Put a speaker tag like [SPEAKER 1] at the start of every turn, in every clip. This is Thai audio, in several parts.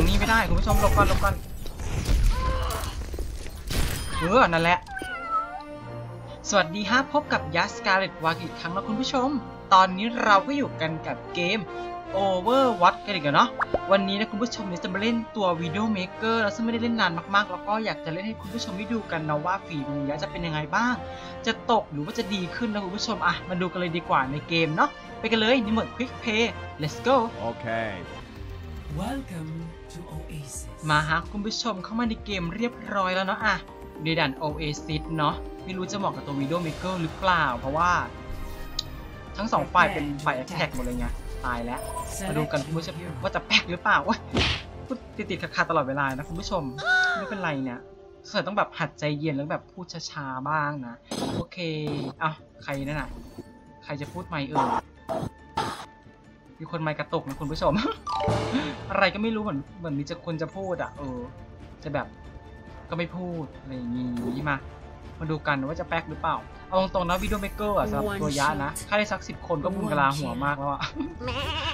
[SPEAKER 1] อย่างนี้ไม่ได้คุณผู้ชมหลบก่อนหลบก่อนเออนั่นแหละ สวัสดีฮะพบกับยัสการ์เล็ตวากิอีกครั้งแล้วคุณผู้ชม ตอนนี้เราก็อยู่กันกับเกม Overwatch กันอีกแล้วเนาะวันนี้นะคุณผู้ชมเนี่ยจะมาเล่นตัว Video Maker แล้วซึ่งไม่ได้เล่นนานมากๆ แล้วก็อยากจะเล่นให้คุณผู้ชมได้ดูกันนะว่าฝีมือยะจะเป็นยังไงบ้าง จะตกหรือว่าจะดีขึ้นนะคุณผู้ชมอะมาดูกันเลยดีกว่าในเกมเนาะไปกันเลยนี่หมด Quick Play let's go
[SPEAKER 2] Okay.
[SPEAKER 3] Welcome to Oasis.
[SPEAKER 1] มาฮะคุณผู้ชมเข้ามาในเกมเรียบร้อยแล้วเนาะอะในด่าน Oasis เนาะไม่รู้จะเหมาะกับตัว Video Maker หรือเปล่า เพราะว่า ทั้งสองฝ่ายเป็นฝ่าย attack หมดเลยไงตายแล้วมาดูกันคุณผู้ชมว่าจะแป๊กหรือเปล่าวะพูดติดติดๆขัดๆตลอดเวลานะคุณผู้ชมไม่เป็นไรเนี่ยสงสัยต้องแบบหัดใจเย็นแล้วแบบพูดช้าๆบ้างนะโอเคอะใครนั่นน่ะ ใครจะพูดไม่เอ่ยมีคนไม่กระตุกนะคุณผู้ชม อะไรก็ไม่รู้เหมือนเหมือนมีจะคนจะพูดอะ เออ จะแบบก็ไม่พูดอะไรอย่างงี้มา มาดูกันว่าจะแป๊กหรือเปล่า เอาตรงๆนะวิดีโอเมเกอร์อะสำหรับตัวยะนะ ถ้าได้สักสิบคนก็บุญกะลาหัวมากแล้วอะ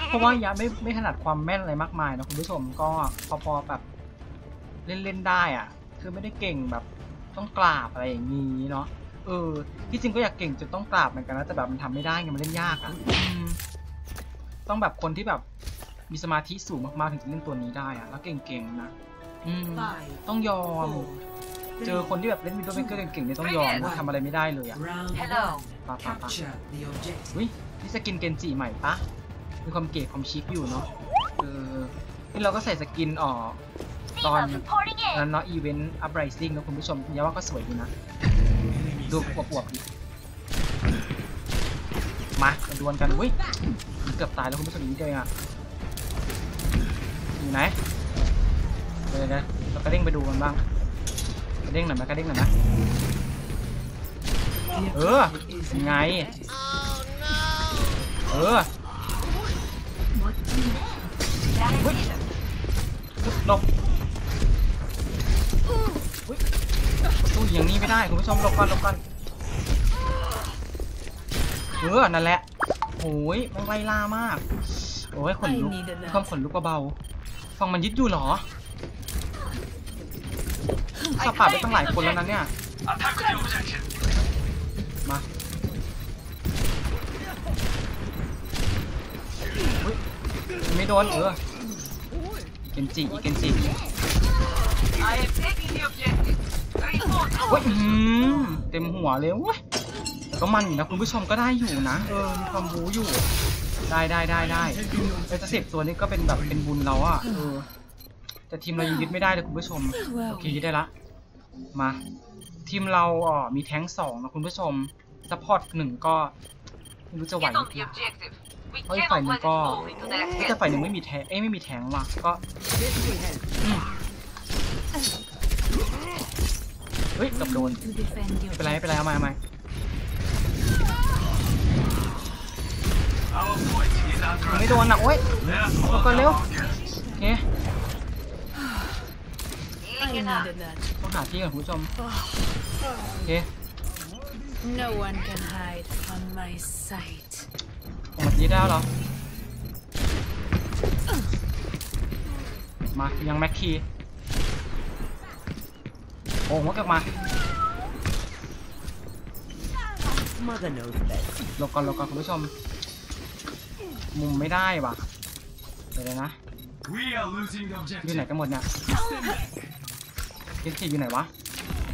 [SPEAKER 1] เพราะว่ายะไม่ไม่ถนัดความแม่นอะไรมากมายนะคุณผู้ชมก็พอๆแบบเล่นเล่นๆได้อะคือไม่ได้เก่งแบบต้องกราบอะไรอย่างนี้เนาะ เออ ที่จริงก็อยากเก่งจนต้องกราบเหมือนกันนะแต่แบบมันทำไม่ได้ไงมันเล่นยากอะอืมต้องแบบคนที่แบบ มีสมาธิสูงมากๆถึงจะเล่นตัวนี้ได้อะแล้วเก่งๆนะอืม
[SPEAKER 3] Five,
[SPEAKER 1] ต้องยอม
[SPEAKER 3] four,
[SPEAKER 1] เจอคนที่แบบเล่นวิดีโอเมเกอร์เก่งๆเนี่ยต้องยอมว่าทำอะไรไม่ได้เลยอะ
[SPEAKER 3] round
[SPEAKER 4] Hello.
[SPEAKER 3] one.
[SPEAKER 1] ปะปะปะ
[SPEAKER 3] Capture the objective.
[SPEAKER 1] อุ้ยนี่สกินเกนจิใหม่ปะมีความเก๋ความชิคอยู่เนาะเออนี่เราก็ใส่สกินอ๋อตอน
[SPEAKER 4] reporting in.
[SPEAKER 1] นั้นเนาะอีเวนต์อัพไรซิ่งนะคุณผู้ชมยาว่าก็สวยดีนะ ดูอวบๆดิมามาดวลกันอุ้ยเกือบตายแล้วคุณผู้ชมอีกนิดเดียวเองอะ อยู่ไหนเดี๋ยวนะเรากระเด้งไปดูมันบ้างกระเด้งหน่อยไหมกระเด้งหน่อยนะเออ
[SPEAKER 3] Is
[SPEAKER 1] ยังไงเออหลบอุ๊ยตู้อย่างนี้ไม่ได้คุณผู้ชมหลบก่อนหลบก่อนเออนั่นแหละโอ้ยมันไล่ล่ามาก โอ้ยขนลุกมีความขนลุกเบา ฟังมันยึดอยู่หรอสับปาไปตั้งหลายคนแล้วนะเนี่ย มาไม่โดนเออเกนจิอีเกนจิเว้ยเต็มหัวเลยเว้ยแต่ก็มันนะคุณผู้ชมก็ได้อยู่นะ เออมีความบูอยู่ ได้ได้ได้ได้เออจะสิบตัวนี้ก็เป็นแบบเป็นบุญเราอะเออแต่ทีมเรายังยึดไม่ได้เลยคุณผู้ชมโอเคยึดได้ละมาทีมเราอ่อมีแท้งสองนะคุณผู้ชมซัพพอร์ตหนึ่งก็ไม่รู้จะไหว
[SPEAKER 4] Get
[SPEAKER 1] หรื
[SPEAKER 4] on
[SPEAKER 1] อเป
[SPEAKER 4] the
[SPEAKER 1] ล่า
[SPEAKER 4] objective. We
[SPEAKER 1] เฮ้ย
[SPEAKER 4] cannot
[SPEAKER 1] ฝ่ายหนึ่ง
[SPEAKER 4] let it
[SPEAKER 1] ก็
[SPEAKER 4] fall into their
[SPEAKER 1] เฮ้ยแต่
[SPEAKER 4] hands.
[SPEAKER 1] ฝ่ายหนึ่งไม่มีแทงเอ้ยไม่มีแทงว่ะก็อืมเฮ้ยเกับโดน
[SPEAKER 5] to defend
[SPEAKER 1] ไม่
[SPEAKER 5] your
[SPEAKER 1] เป็นไรไม่เป็นไรเอามาเอามา ไม่โดนอะโอ๊ยหลบก่อนเร็วโอเค
[SPEAKER 5] I needed that.
[SPEAKER 1] ต้องหาที่ก่อนคุณผู้ชมโอเค
[SPEAKER 5] No one can hide from my sight.
[SPEAKER 1] ออกมาที่ได้แล้วเหรอ มายังแม็กคีโอ้หัวกลับมา
[SPEAKER 3] Mother knows best.
[SPEAKER 1] หลบก่อนหลบก่อนคุณผู้ชม มุมไม่ได้ว่ะเดี๋ยวเลยนะ
[SPEAKER 2] We are losing
[SPEAKER 1] อยู่ไหนกันหมดเนี่ยเกนจิอยู่ไหนวะ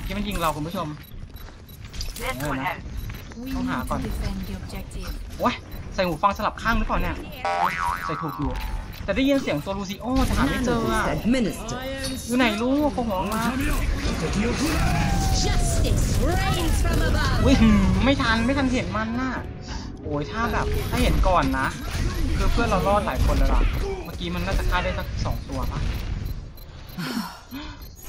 [SPEAKER 1] ที่มันยิงเราคุณผู้ชม
[SPEAKER 4] This
[SPEAKER 1] Yeah,
[SPEAKER 4] would
[SPEAKER 1] man.
[SPEAKER 4] help.
[SPEAKER 5] We
[SPEAKER 1] Không hả
[SPEAKER 5] need
[SPEAKER 1] con?
[SPEAKER 5] to defend the objective.
[SPEAKER 1] โอ้ยใส่หูฟังสลับข้างหรือเปล่าเนี่ยใส่ถูกอยู่แต่ได้ยินเสียงตัวลูซิโอแต่หาไม่เจออะ
[SPEAKER 3] administered.
[SPEAKER 1] อยู่ไหนลูกโผล่หัวออกมา
[SPEAKER 5] Justice reigns from above.
[SPEAKER 1] อุ้ยหืมไม่ทันไม่ทันเห็นมันน่ะ โอ้ยถ้าแบบถ้าเห็นก่อนนะ คือเพื่อนเรารอดหลายคนแล้วล่ะ เมื่อกี้มันน่าจะฆ่าได้สักสองตัวปะ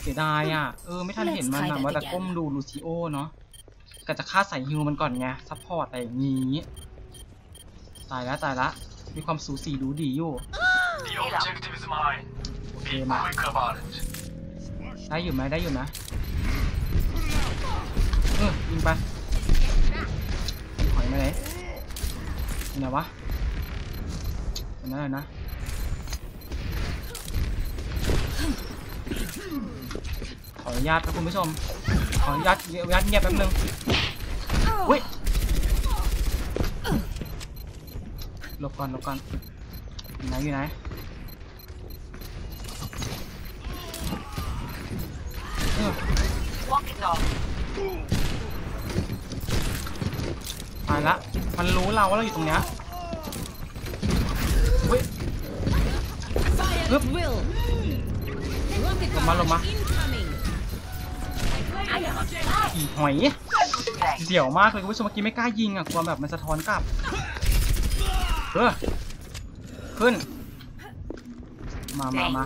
[SPEAKER 1] เสียดายอะ เออไม่ทันเห็นมันนะว่าแต่ก้มดูลูซิโอเนาะก็จะฆ่าใส่ฮิวมันก่อนไงซัพพอร์ตอะไรอย่างงี้ ตายแล้วตายละ มีความสูสีดูดีอยู่
[SPEAKER 2] The objective is mine.
[SPEAKER 1] โอเค
[SPEAKER 2] Be
[SPEAKER 1] มา
[SPEAKER 2] quick about it.
[SPEAKER 1] ได้อยู่ไหมได้อยู่นะเออยิงไปถอยมาไหนอยู่ ไหนวะอันนั้นเลยนะขออนุญาตนะคุณผู้ชม ขออนุญาตอนุญาตเงียบแป๊บนึงอุ้ยหลบก่อนหลบก่อนอยู่ไหนอยู่ไหนเออ
[SPEAKER 4] Walk it off.
[SPEAKER 1] ตาละ มันรู้เราว่าเราอยู่ตรงเนี้ยอุ้ย
[SPEAKER 6] Fire at will. Rocket
[SPEAKER 1] ลงมาลงมาอีหอยเสี่ยวมากเลยคุณผู้ชมเมื่อกี้ไม่กล้ายิงอะกลัวแบบมันสะท้อนกลับเออขึ้น มามามา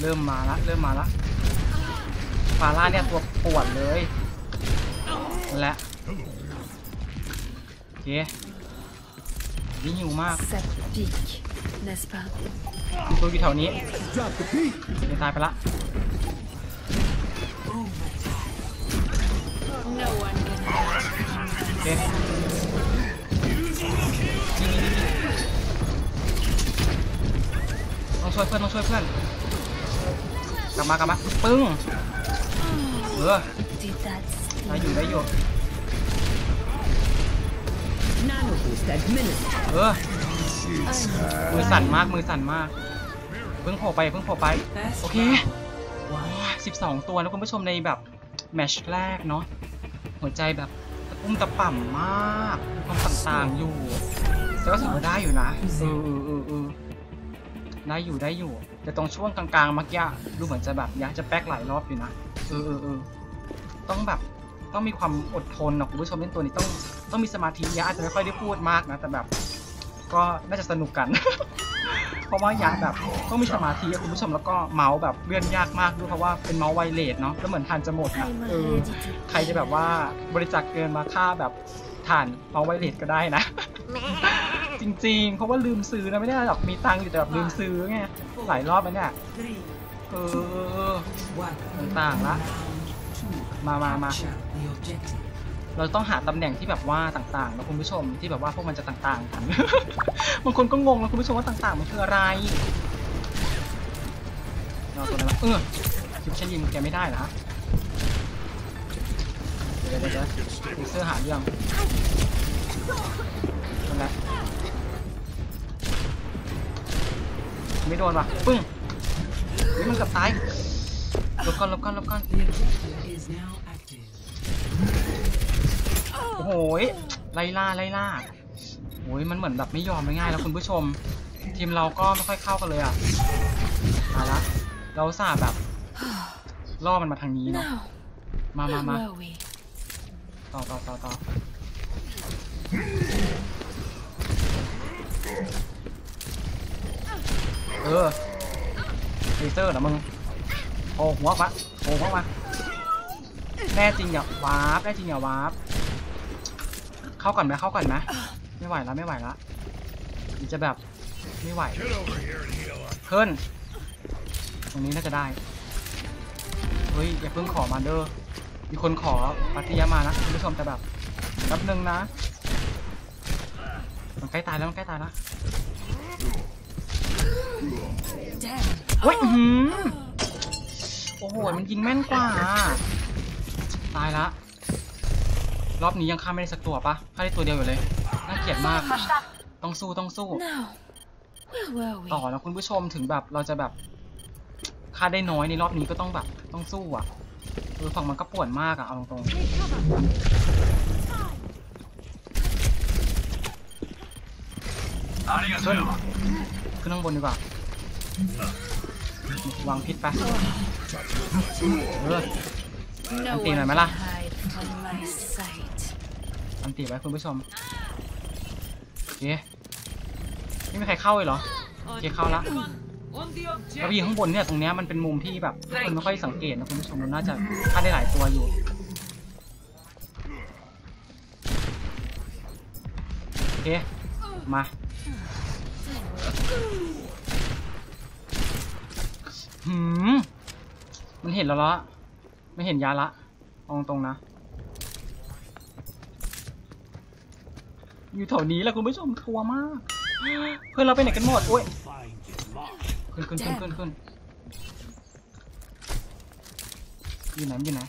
[SPEAKER 1] เริ่มมาละเริ่มมาละฟาร่าเนี่ยตัวปวดเลยนั่แหละ เคนี่หิวมาก
[SPEAKER 5] Ça pique, n'est-ce pas
[SPEAKER 1] มีตัวอยู่แถวนี้เดี๋ยวตายไปละ
[SPEAKER 5] No one can hide.
[SPEAKER 1] โอเคนี่นี่นี่นี่ต้องช่วยเพื่อนต้องช่วยเพื่อนกลับมากลับมาปึ้งเออ
[SPEAKER 5] Did that
[SPEAKER 1] ได้อยู่ได้อยู่
[SPEAKER 3] Nano boost administered.
[SPEAKER 1] เออมือสั่นมากมือสั่นมาก เพิ่งโผล่ไปเพิ่งโผล่ไปโอเคว้าว12ตัวนะคุณผู้ชมในแบบแมตชแรกเนาะหัวใจแบบตะปุ้มตะป่ำมากมีความต่างๆอยู่แต่ก็ถือว่าได้อยู่นะเออเออเออเออได้อยู่ได้อยู่ แต่ตรงช่วงกลางๆเมื่อกี้ดูเหมือนจะแบบอยากจะแป๊กหลายรอบอยู่นะเออเออเออต้องแบบ ต้องมีความอดทนนะคุณผู้ชมเล่นตัวนี้ต้องต้องมีสมาธิยะอาจจะไม่ค่อยได้พูดมากนะ แต่แบบ ก็น่าจะสนุกกัน เพราะว่ายะแบบต้องมีสมาธิอะคุณผู้ชมแล้วก็เมาส์แบบเลื่อนยากมากด้วยเพราะว่าเป็นเมาส์ไวเลสเนาะแล้วเหมือนทานจะหมดอะ
[SPEAKER 5] I'm
[SPEAKER 1] เออ
[SPEAKER 5] ready to
[SPEAKER 1] ใครจะแบบว่าบริจาคเกินมาค่าแบบฐานเมาส์ไวเลสก็ได้นะจริงๆ เพราะว่าลืมซื้อนะไม่ได้หรอกมีตังค์อยู่แต่แบบลืมซื้อไงหลายรอบแล้วเนี่ย
[SPEAKER 3] Three,
[SPEAKER 1] เออ
[SPEAKER 3] one.
[SPEAKER 1] ต่างๆละ
[SPEAKER 3] Round two.
[SPEAKER 1] มามามา
[SPEAKER 3] Capture the objective.
[SPEAKER 1] เราต้องหาตำแหน่งที่แบบว่าต่างๆนะคุณผู้ชมที่แบบว่าพวกมันจะต่างๆกัน บางคนก็งงนะคุณผู้ชมว่าต่างๆมันคืออะไรเราตัวนั้นละเออคิดว่าฉันยิงแกไม่ได้เหรอฮะเดี๋ยวเดี๋ยวเดี๋ยวเลเซอร์หาเรื่องนั่นแหละไม่โดนว่ะปึ้งเฮ้ยมันเกับตายหลบก่อนหลบก่อนหลบก่อน
[SPEAKER 3] The objective is now active.
[SPEAKER 1] โอ้โหยไล่ล่าไล่ล่าโอ้ยมันเหมือนแบบไม่ยอมง่ายๆแล้วคุณผู้ชม ทีมเราก็ไม่ค่อยเข้ากันเลยอะมาละเราอุตสาห์แบบล่อมันมาทางนี้เนาะ
[SPEAKER 5] Now,
[SPEAKER 1] มามา
[SPEAKER 5] where
[SPEAKER 1] มา
[SPEAKER 5] were we?
[SPEAKER 1] ต่อต่อต่อต่อเออเลเซอร์นะมึงโอ้หัวปะโอ้หัวมาแน่จริงอย่าวาร์ปแน่จริงอย่าวาร์ป เข้าก่อนไหมเข้าก่อนไหมไม่ไหวแล้วไม่ไหวแล้วจะแบบไม่ไหวเพิ่นตรงนี้น่าจะได้เฮ้ยอย่าเพิ่งขอมาเด้อมีคนขอปัทยามานะคุณผู้ชมแต่แบบแป๊บนึงนะมันใกล้ตายแล้วมันใกล้ตายแล้วเฮ้ยหือโอ้โหมันยิงแม่นกว่า ตายละ รอบนี้ยังฆ่าไม่ได้สักตัวปะฆ่าได้ตัวเดียวอยู่เลย น่าเกลียดมาก ต้องสู้ต้องสู้
[SPEAKER 5] Now, where were we?
[SPEAKER 1] ต่อนะคุณผู้ชมถึงแบบเราจะแบบฆ่าได้น้อยในรอบนี้ก็ต้องแบบต้องสู้อะเออฝั่งมันก็ป่วนมากอะ เอาตรงๆขึ้นขึ้นข้างบนดีกว่าวางพิษไปเออ
[SPEAKER 5] No
[SPEAKER 1] Anh
[SPEAKER 5] one
[SPEAKER 1] tìm
[SPEAKER 5] can
[SPEAKER 1] rồi mày la.
[SPEAKER 5] hide from my sight.
[SPEAKER 1] อันตีไว้คุณผู้ชมโอเคไม่มีใครเข้าเลยเหรอเคเข้าละ
[SPEAKER 4] On the
[SPEAKER 1] แล้วยิงข้างบนเนี่ยตรงเนี้ยมันเป็นมุมที่แบบคนไม่ค่อยสังเกตนะคุณผู้ชมมันน่าจะฆ่าได้หลายตัวอยู่โอเคมาหืมมันเห็นแล้วละไม่เห็นยาละเอาตรงนะ อยู่แถวนี้แหละคุณผู้ชมกลัวมาก เพื่อนเราไปไหนกันหมดโอ้ยขึ้นขึ้นขึ้นขึ้นขึ้นอยู่ไหนอยู่ไหน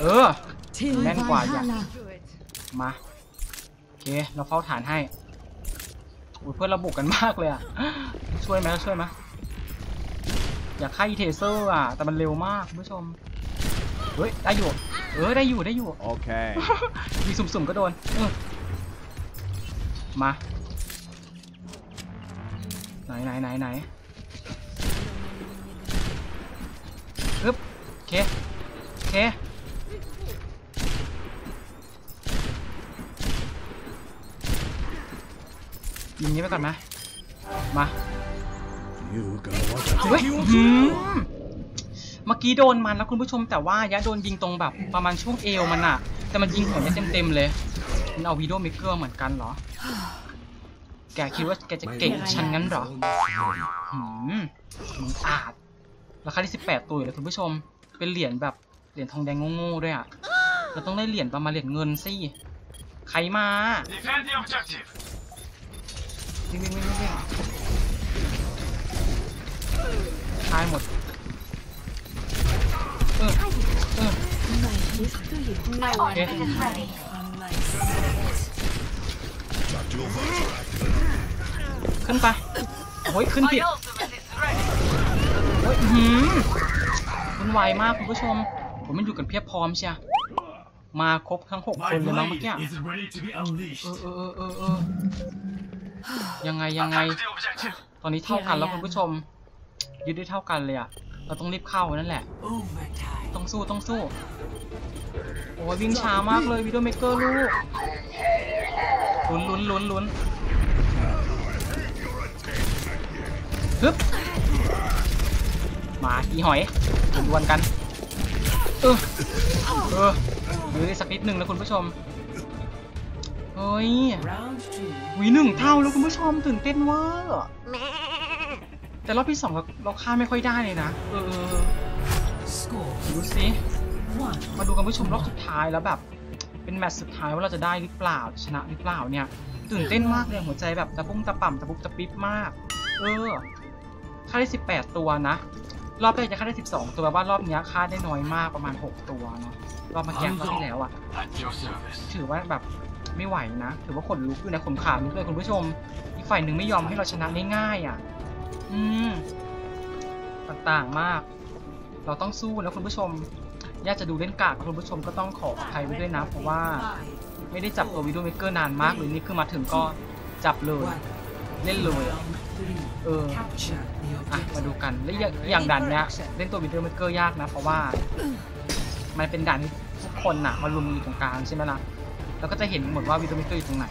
[SPEAKER 1] เออแม่นกว่าอย่างมาโอเคเราเฝ้าฐานให้โอ้ยเพื่อนเราบุกกันมากเลยอะช่วยไหมช่วยไหมอยากฆ่าอีเทเซอร์อะแต่มันเร็วมากคุณผู้ชมเฮ้ยได้อยู่ เออได้อยู่ได้อยู่
[SPEAKER 2] Okay.
[SPEAKER 1] มีสุ่มๆก็โดนเออมาไหนไหนไหนไหนปึ๊บโอเคโอเคยิงนี้ไปก่อนไหมมา
[SPEAKER 2] You gonna watch
[SPEAKER 1] เฮ้ยหืม เมื่อกี้โดนมันนะคุณผู้ชมแต่ว่ายะโดนยิงตรงแบบ ประมาณช่วงเอวมันอะแต่มันยิงหัวยะเต็มๆเลยมันเอาวีดีโอเมเกอร์เหมือนกันเหรอ แกคิดว่าแกจะเก่งฉันงั้นเหรอหืมมึงอาจราคาที่สิบแปดตัวอยู่เลยคุณผู้ชม เป็นเหรียญแบบเหรียญทองแดงโง่ๆด้วยอะเราต้องได้เหรียญประมาณเหรียญเงินสิใครมาวิ่งวิ่งวิ่งวิ่งวิ่งตายหมด
[SPEAKER 5] No one
[SPEAKER 1] Okay.
[SPEAKER 5] can hide on my sight.
[SPEAKER 1] ขึ้นไปโอ้ยขึ้นผิดโอ้ยหืมมันไวมากคุณผู้ชม ผมมันอยู่กันเพียบพร้อมเชียมาครบทั้งหกคนเลยมั้งเมื่อกี้เออเออเออเออยังไงยังไง ตอนนี้เท่ากันแล้วคุณผู้ชมยึดได้เท่ากันเลยอะ เราต้องรีบเข้านั่นแหละ
[SPEAKER 3] Overtime.
[SPEAKER 1] ต้องสู้ต้องสู้ โอ้ยวิ่งช้ามากเลยวิดีโอเมกเกอร์ลูกลุ้นลุ้นลุ้นลุ้นฮึบมาอีหอยดวลกัน เออเออยื้อได้สักนิดหนึ่งนะคุณผู้ชมเฮ้ย
[SPEAKER 3] Round two.
[SPEAKER 1] วีหนึ่งเท่าแล้วคุณผู้ชมตื่นเต้นเวอร์ แต่รอบที่สองเราเราฆ่าไม่ค่อยได้เลยนะ เออออ
[SPEAKER 3] Score
[SPEAKER 1] ดูสิมาดูกันผู้ชมรอบสุดท้ายแล้วแบบ เป็นแมตช์สุดท้ายว่าเราจะได้หรือเปล่าชนะหรือเปล่าเนี่ย ตื่นเต้นมากเลยหัวใจแบบตะปุ้มตะป่ำตะปุ๊บตะปิ๊บมาก เออค่าได้ 18 ตัวนะ รอบแรกจะค่าได้ 12 ตัวแปลว่ารอบนี้ค่าได้น้อยมากประมาณ 6 ตัวเนาะรอบมื่อกี้รอบที่แล้วอะถือว่าแบบไม่ไหวนะ ถือว่าขนลุกอยู่นะขนขาลุกเลยคุณผู้ชม อีกฝ่ายหนึ่งไม่ยอมให้เราชนะง่ายๆอะ อืมต่างๆมาก เราต้องสู้นะคุณผู้ชมย่าจะดูเล่นกากคุณผู้ชมก็ต้องขออภัยไว้ด้วยนะ เพราะว่าไม่ได้จับตัววิดีโอเมกเกอร์นานมากเลยนี่คือมาถึงก็จับเลยเล่นเลยเอออะมาดูกันและอย่างอย่างด่านเนี้ยเล่นตัววิดีโอเมกเกอร์ยากนะ เพราะว่า มันเป็นด่านที่ทุกคนน่ะมารุมอยู่ตรงกลางใช่ไหมล่ะแล้วก็จะเห็นหมดว่าวิดีโอเมกเกอร์อยู่ตรงไหน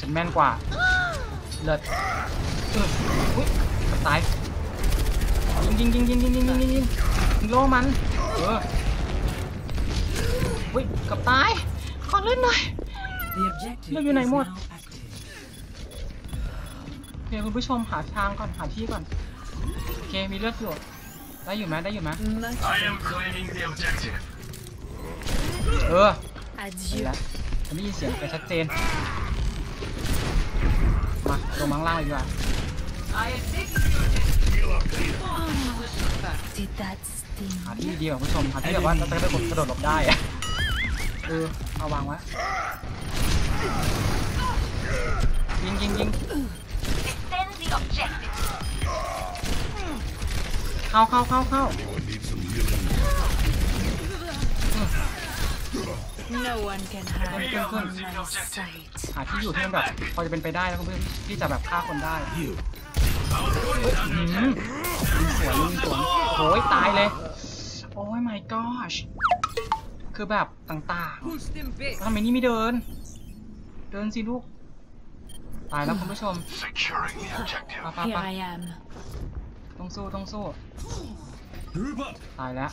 [SPEAKER 1] ฉันแม่นกว่าเลิศเอออุ้ยตายยิงยิงยิงยิงยิงยิงยิงยิงยิงยิงโล่มันเอออุ้ยเกับตายขอเล่นหน่อย
[SPEAKER 3] The objective
[SPEAKER 1] Look,
[SPEAKER 3] is
[SPEAKER 1] you
[SPEAKER 3] now
[SPEAKER 1] know what?
[SPEAKER 3] active.
[SPEAKER 1] เดี๋ยวคุณผู้ชมหาทางก่อนหาที่ก่อนโอเคมีเลือดอยู่ได้อยู่ไหมได้อยู่ไหม
[SPEAKER 5] Much
[SPEAKER 2] I am claiming the objective.
[SPEAKER 1] เออนี่
[SPEAKER 5] adieu.
[SPEAKER 1] แหละฉันได้ยินเสียงแกชัดเจน มาลงมังล่างเลยดีกว่า
[SPEAKER 4] I am taking the objective.
[SPEAKER 5] Did that sting?
[SPEAKER 1] หาที่ดีกว่าคุณผู้ชมหาที่แบบว่าเราจะได้กดกระโดดหลบได้อะเออเอาวางไว้ยิงยิงยิง
[SPEAKER 4] Defend the objective.
[SPEAKER 1] เข้าเข้าเข้าเข้า
[SPEAKER 5] No one can hide
[SPEAKER 2] We are
[SPEAKER 5] on
[SPEAKER 2] losing the
[SPEAKER 5] my
[SPEAKER 2] objective.
[SPEAKER 5] sight.
[SPEAKER 1] หาที่อยู่ที่มันแบบพอจะเป็นไปได้นะคุณผู้ชมที่จะแบบฆ่าคนได้อืมยิงสวนยิงสวนโอ้ยตายเลย โอ้ย my gosh คือแบบต่างๆทำไมนี่ไม่เดิน เดินสิลูก ตายแล้วคุณผู้ชม
[SPEAKER 2] Securing the objective.
[SPEAKER 1] ไปไป
[SPEAKER 5] Here
[SPEAKER 1] ไป
[SPEAKER 5] I am.
[SPEAKER 1] ต้องสู้ต้องสู้
[SPEAKER 2] Group up.
[SPEAKER 1] ตายแล้ว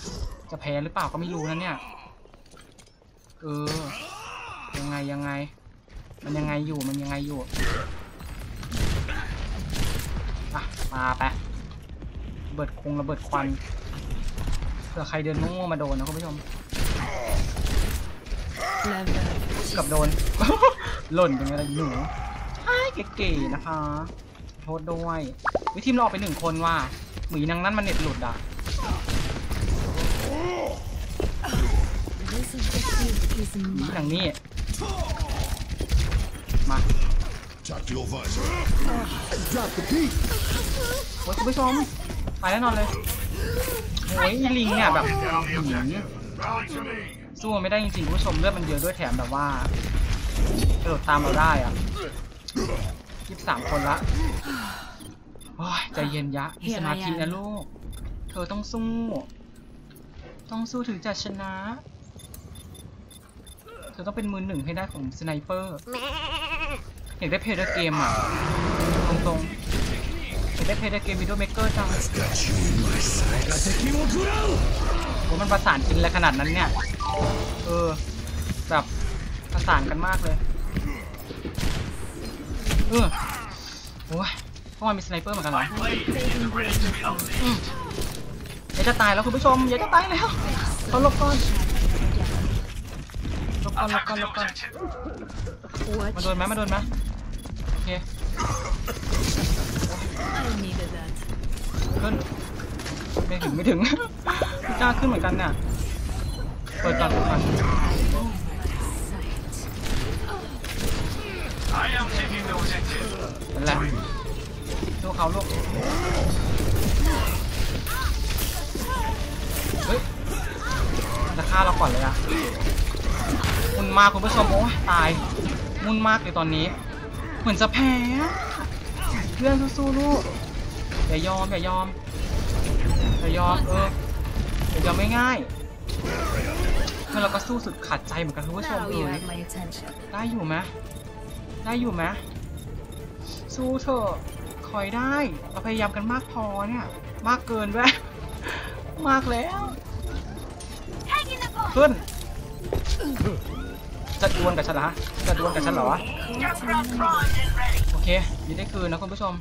[SPEAKER 1] จะแพ้หรือเปล่าก็ไม่รู้นะเนี่ย เออ ยังไงยังไง มันยังไงอยู่มันยังไงอยู่อะมาไประเบิดคงระเบิดควันเผื่อใครเดินโง่มาโดนนะคุณผู้ชมกับโดน หล่นเป็นไงล่ะหนู Hi เก๋ๆนะคะ โทษด้วย วิทีมเราออกไปหนึ่งคนว่าหมีนางนั้นมันเน็ตหลุดอะ
[SPEAKER 6] This objective is
[SPEAKER 1] หมี
[SPEAKER 6] mine.
[SPEAKER 1] นางนี่มา
[SPEAKER 2] Tactical visor.
[SPEAKER 1] โอ้ยคุณผู้ชมไปแน่นอนเลยโอ้ยอีลิงเนี่ยแบบหืม
[SPEAKER 2] objective. Rally to me.
[SPEAKER 1] สู้มันไม่ได้จริงๆคุณผู้ชมเลือดมันเยอะด้วยแถมแบบว่ากระโดดตามเราได้อะยี่สิบสามคนละโอ้ยใจเย็นยะมีสมาธินะลูก เธอต้องสู้ ต้องสู้ถึงจะชนะ เธอต้องเป็นมือหนึ่งให้ได้ของสไนเปอร์อยากได้เพลย์เดอร์เกมอะ ตรงๆอยากได้เพลย์เดอร์เกมวิดีโอเมกเกอร์จังโหมันประสานกินอะไรขนาดนั้นเนี่ย เออ แบบประสานกันมากเลย เออโอ้ยเพราะมันมีสไนเปอร์เหมือนกันเหรออืมเดี๋ยวจะตายแล้วคุณผู้ชมเดี๋ยวจะตายแล้วเขาหลบก่อน หลบก่อนหลบก่อนหลบก่อนมาโดนไหมมาโดนไหมโอเค
[SPEAKER 5] I needed that.
[SPEAKER 1] ขึ้นไม่ถึงไม่ถึงไม่กล้าขึ้นเหมือนกันเนี่ยเปิดก่อนเปิดก่อน
[SPEAKER 2] I am taking the objective.
[SPEAKER 1] นั่นแหละดูเขาลูกเฮ้ยจะฆ่าเราก่อนเลยอะ มุนมากคุณผู้ชมโอ้ยตายมุนมากเลยตอนนี้ เหมือนจะแพ้เพื่อนสู้ๆลูกอย่ายอมอย่ายอมอย่ายอมเอออย่ายอมไม่ง่ายเมื่อเราก็สู้สุดขัดใจเหมือนกันคุณผู้ชม
[SPEAKER 5] Now
[SPEAKER 1] เอ
[SPEAKER 5] you
[SPEAKER 1] อ
[SPEAKER 5] have my attention.
[SPEAKER 1] ได้อยู่ไหมได้อยู่ไหมสู้เถอะคอยได้เราพยายามกันมากพอเนี่ยมากเกินด้วยมากแล้วขึ้น จะดวลกับฉันเหรอฮะจะดวลกับฉันเหรอวะโอเคยินได้คืนนะคุณผู้ชม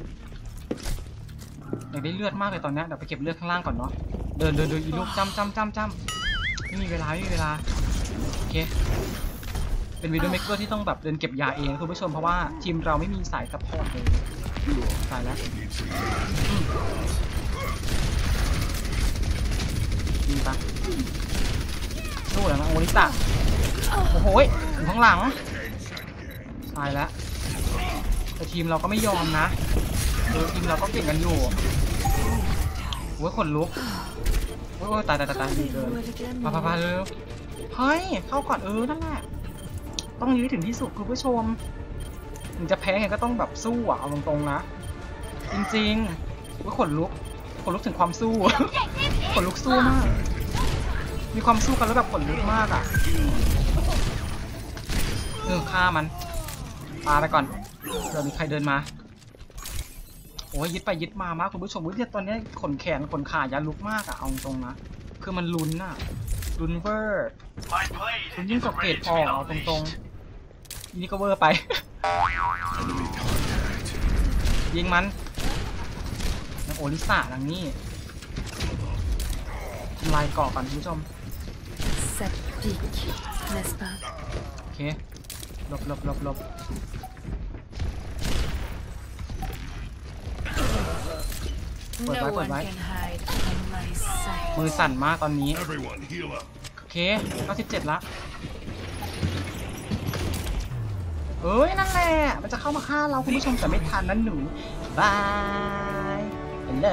[SPEAKER 1] อยากได้เลือดมากเลยตอนนี้เดี๋ยวไปเก็บเลือดข้างล่างก่อนเนาะเดินเดินเดินอีลูกจำจำจำจำไม่มีเวลาไม่มีเวลาโอเคเป็นวีดีโอเมกเกอร์ที่ต้องแบบเดินเก็บยาเองคุณผู้ชมเพราะว่าทีมเราไม่มีสายซัพพอร์ตเลยตายแล้วอืมดีปะ สู้แล้วนะโอนิตะโอ้โหอยู่ข้างหลังตายแล้วแต่ทีมเราก็ไม่ยอมนะเออทีมเราก็เก่งกันอยู่โอ้ยขนลุกโอ้ยตายตายตายตายดีเกินพาพาพาเร็วเฮ้ยเข้าก่อนเออนั่นแหละต้องยื้อถึงที่สุดคุณผู้ชมถึงจะแพ้ไงก็ต้องแบบสู้อะเอาตรงๆนะ จริงๆโอ้ยขนลุกขนลุกถึงความสู้ขนลุกสู้มาก มีความสู้กันแล้วแบบขนลุกมากอะเออฆ่ามันปาไปก่อนเดี๋ยวมีใครเดินมาโอ้ยยึดไปยึดมามากคุณผู้ชมวิเนี่ยตอนนี้ขนแขนขนขายันลุกมากอะเอาตรงนะคือมันลุ้นอะลุ้นเวอร์
[SPEAKER 2] My blade
[SPEAKER 1] ลุ้นยิ่งกว่าเกรดพอเอาตรงๆนี่ก็เวอร์ไป ยิงมันนางโอลิสาดังนี้ำลายเกาะก่อนคุณผู้ชม
[SPEAKER 5] Ça pique, n'est-ce pas?
[SPEAKER 1] โอเคหลบหลบหลบหลบ
[SPEAKER 5] No
[SPEAKER 1] Wait, wait,
[SPEAKER 5] one
[SPEAKER 1] wait.
[SPEAKER 5] can hide from my sight.
[SPEAKER 1] มือสั่นมากตอนนี้
[SPEAKER 2] Everyone, heal up.
[SPEAKER 1] โอเค97ละเอ้ย นั่นแหละ มันจะเข้ามาฆ่าเราคุณผู้ชมแต่ไม่ทันนั่นหนูบายฮัลโหล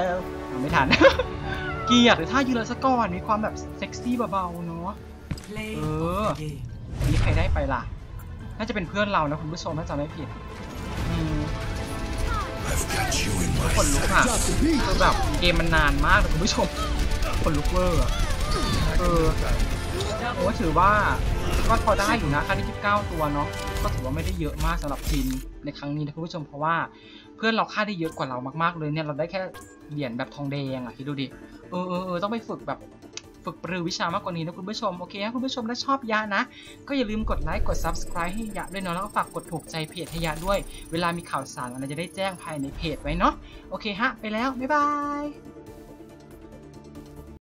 [SPEAKER 1] เอาไม่ทันเกียดหรือถ้ายืนเลยซะก่อนมีความแบบเซ็กซี่เบาๆเนาะ
[SPEAKER 3] Play
[SPEAKER 1] Uh.
[SPEAKER 3] the game.
[SPEAKER 1] นี่ใครได้ไปล่ะ น่าจะเป็นเพื่อนเรานะคุณผู้ชมถ้าจำไม่ผิดอืม
[SPEAKER 2] I've got you in
[SPEAKER 1] ขนลุกอะคือแบบเกมมันนานมากคุณผู้ชมขนลุกเวอร์เออโอ้ถือว่าก็พอได้อยู่นะค่าที่29ตัวเนาะก็ถือว่าไม่ได้เยอะมากสำหรับทีมในครั้งนี้นะคุณผู้ชมเพราะว่าเพื่อนเราค่าได้เยอะกว่าเรามากๆเลยเนี่ยเราได้แค่เหรียญแบบทองแดงอะคิดดูดิ เออเออเออต้องไปฝึกแบบฝึกปรือวิชามากกว่านี้นะคุณผู้ชม โอเคฮะคุณผู้ชมถ้าชอบยะนะ ก็อย่าลืมกดไลค์กด subscribe ให้ยะด้วยเนาะแล้วก็ฝากกดถูกใจเพจให้ยะด้วย เวลามีข่าวสารอะไรจะได้แจ้งภายในเพจไว้เนาะโอเคฮะ ไปแล้ว บ๊ายบาย